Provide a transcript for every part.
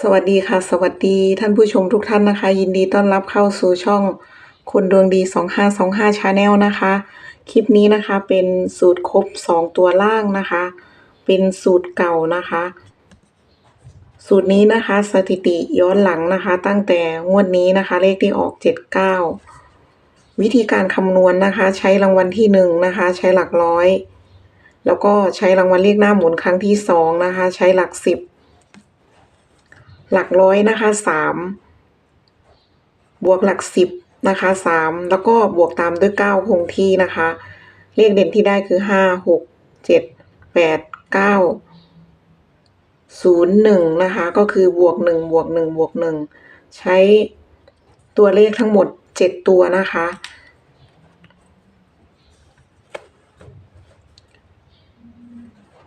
สวัสดีค่ะ สวัสดีท่านผู้ชมทุกท่านนะคะ ยินดีต้อนรับเข้าสู่ช่องคนดวงดี 2525 Channel นะคะ คลิปนี้นะคะเป็นสูตรครบ 2 ตัวล่างนะคะ เป็นสูตรเก่านะคะ สูตรนี้นะคะสถิติย้อนหลังนะคะ ตั้งแต่งวดนี้นะคะ เลขที่ออก 79 วิธีการคำนวณนะคะ ใช้รางวัลที่1นะคะ ใช้หลักร้อย แล้วก็ใช้รางวัลเลขหน้าหมุนครั้งที่2นะคะ ใช้หลัก10 หลักร้อยนะคะสามบวกหลักสิบนะคะสามแล้วก็บวกตามด้วยเก้าคงที่นะคะ เลขเด่นที่ได้คือห้าหกเจ็ดแปดเก้าศูนย์หนึ่งนะคะ ก็คือบวกหนึ่งบวกหนึ่งบวกหนึ่งใช้ตัวเลขทั้งหมดเจ็ดตัวนะคะ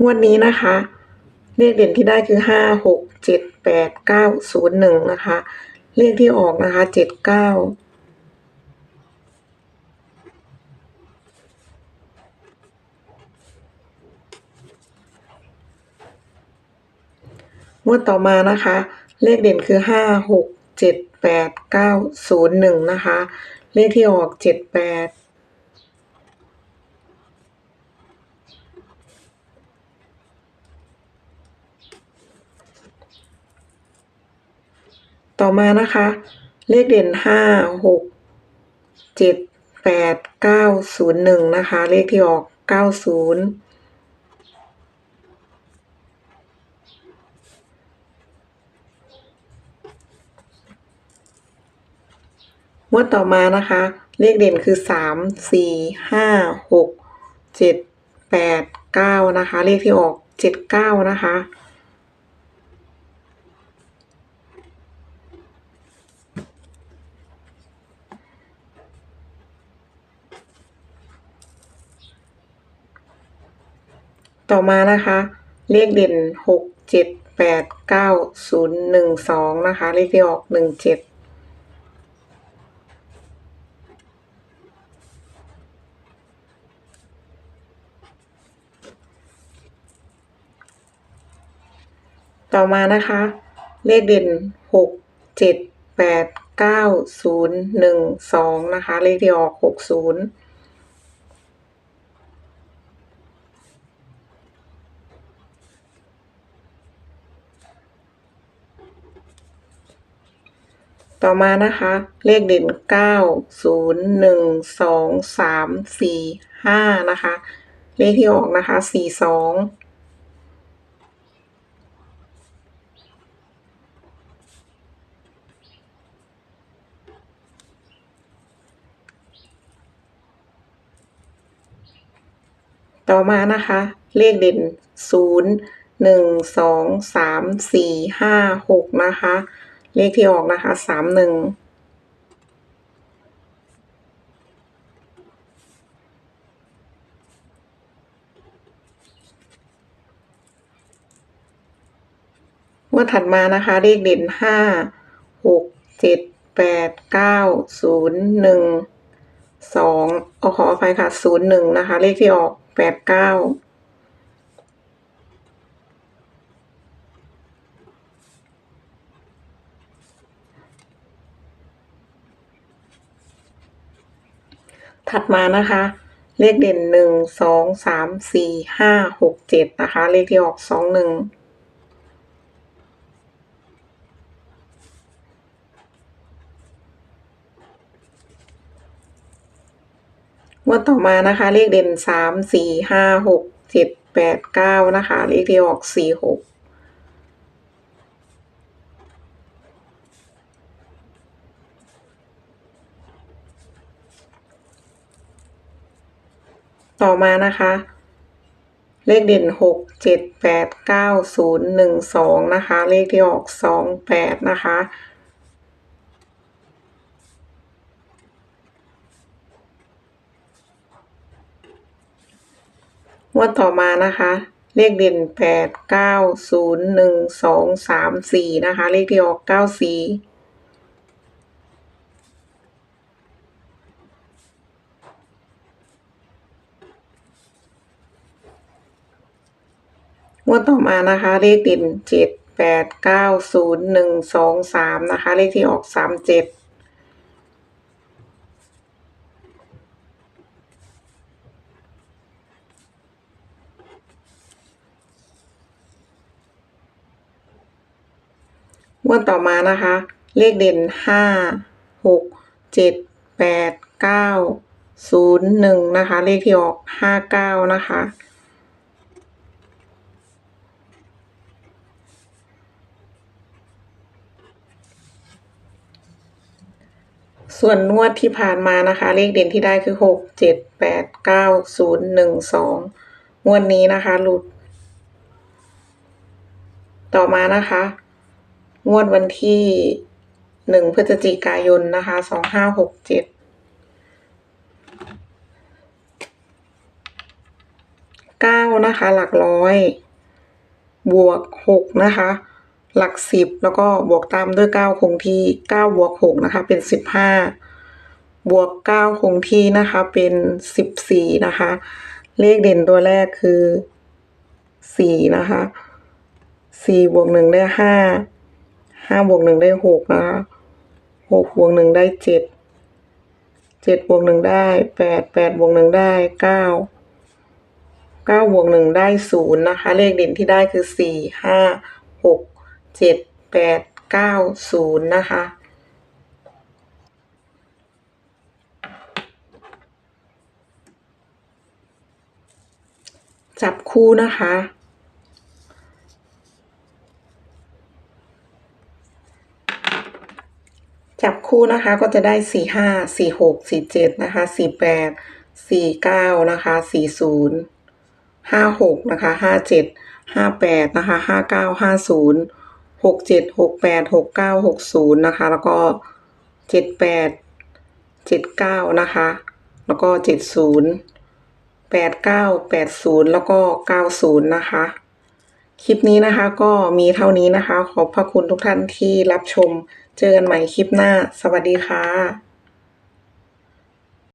งวดนี้นะคะ เลขเด่นที่ได้คือห้าหกเจ็ดแปดเก้าศูนย์หนึ่งนะคะ เลขที่ออกนะคะเจ็ดเก้างวดต่อมานะคะ เลขเด่นคือห้าหกเจ็ดแปดเก้าศูนย์หนึ่งนะคะ เลขที่ออกเจ็ดแปด ต่อมานะคะ เลขเด่นห้าหกเจ็ดแปดเก้าศูนย์หนึ่งนะคะ เลขที่ออกเก้าศูนย์งวดต่อมานะคะ เลขเด่นคือสามสี่ห้าหกเจ็ดแปดเก้านะคะ เลขที่ออกเจ็ดเก้านะคะ ต่อมานะคะ เลขเด่นหกเจ็ดแปดเก้าศูนย์หนึ่งสองนะคะ เลขที่ออกหนึ่งเจ็ดต่อมานะคะ เลขเด่นหกเจ็ดแปดเก้าศูนย์หนึ่งสองนะคะ เลขที่ออกหกศูนย์ ต่อมานะคะ เลขเด่นเก้าศูนย์หนึ่งสองสามสี่ห้านะคะ เลขที่ออกนะคะสี่สองต่อมานะคะ เลขเด่นศูนย์หนึ่งสองสามสี่ห้าหกนะคะ เลขที่ออกนะคะสามหนึ่งงวดถัดมานะคะ เลขเด่นห้าหกเจ็ดแปดเก้าศูนย์หนึ่งสองอขออภัยค่ะศูนย์หนึ่งนะคะ เลขที่ออกแปดเก้า ถัดมานะคะ เลขเด่นหนึ่งสองสามสี่ห้าหกเจ็ดนะคะ เลขที่ออกสองหนึ่งงวดต่อมานะคะ เลขเด่นสามสี่ห้าหกเจ็ดแปดเก้านะคะ เลขที่ออกสี่หก ต่อมานะคะ เลขเด่นหกเจ็ดแปดเก้าศูนย์หนึ่งสองนะคะ เลขที่ออกสองแปดนะคะงวดต่อมานะคะ เลขเด่นแปดเก้าศูนย์หนึ่งสองสามสี่นะคะ เลขที่ออกเก้าสี่ งวดต่อมานะคะ เลขเด่นเจ็ดแปดเก้าศูนย์หนึ่งสองสามนะคะ เลขที่ออกสามเจ็ดงวดต่อมานะคะ เลขเด่นห้าหกเจ็ดแปดเก้าศูนย์หนึ่งนะคะ เลขที่ออกห้าเก้านะคะ ส่วนนวดที่ผ่านมานะคะ เลขเด่นที่ได้คือหกเจ็ดแปดเก้าศูนย์หนึ่งสองงวดนี้นะคะ หลุด ต่อมานะคะ งวดวันที่หนึ่งพฤศจิกายนนะคะสองห้าหกเจ็ดเก้านะคะ หลักร้อย บวกหกนะคะ หลักสิบแล้วก็บวกตามด้วยเก้าคงที่เก้าบวกหกนะคะ เป็นสิบห้าบวกเก้าคงที่นะคะเป็นสิบสี่นะคะ เลขเด่นตัวแรกคือสี่นะคะสี่บวกหนึ่งได้ห้าห้าบวกหนึ่งได้หกนะคะหกบวกหนึ่งได้เจ็ดเจ็ดบวกหนึ่งได้แปดแปดบวกหนึ่งได้เก้าเก้าบวกหนึ่งได้ศูนย์นะคะ เลขเด่นที่ได้คือสี่ห้าหก เจ็ดแปดเก้าศูนย์นะคะ จับคู่นะคะจับคู่นะคะก็จะได้สี่ห้าสี่หกสี่เจ็ดนะคะสี่แปดสี่เก้านะคะสี่ศูนย์ห้าหกนะคะห้าเจ็ดห้าแปดนะคะห้าเก้าห้าศูนย์ หกเจ็ดหกแปดหกเก้าหกศูนย์นะคะ แล้วก็เจ็ดแปดเจ็ดเก้านะคะ แล้วก็เจ็ดศูนย์แปดเก้าแปดศูนย์แล้วก็เก้าศูนย์นะคะ คลิปนี้นะคะก็มีเท่านี้นะคะ ขอบพระคุณทุกท่านที่รับชม เจอกันใหม่คลิปหน้า สวัสดีค่ะ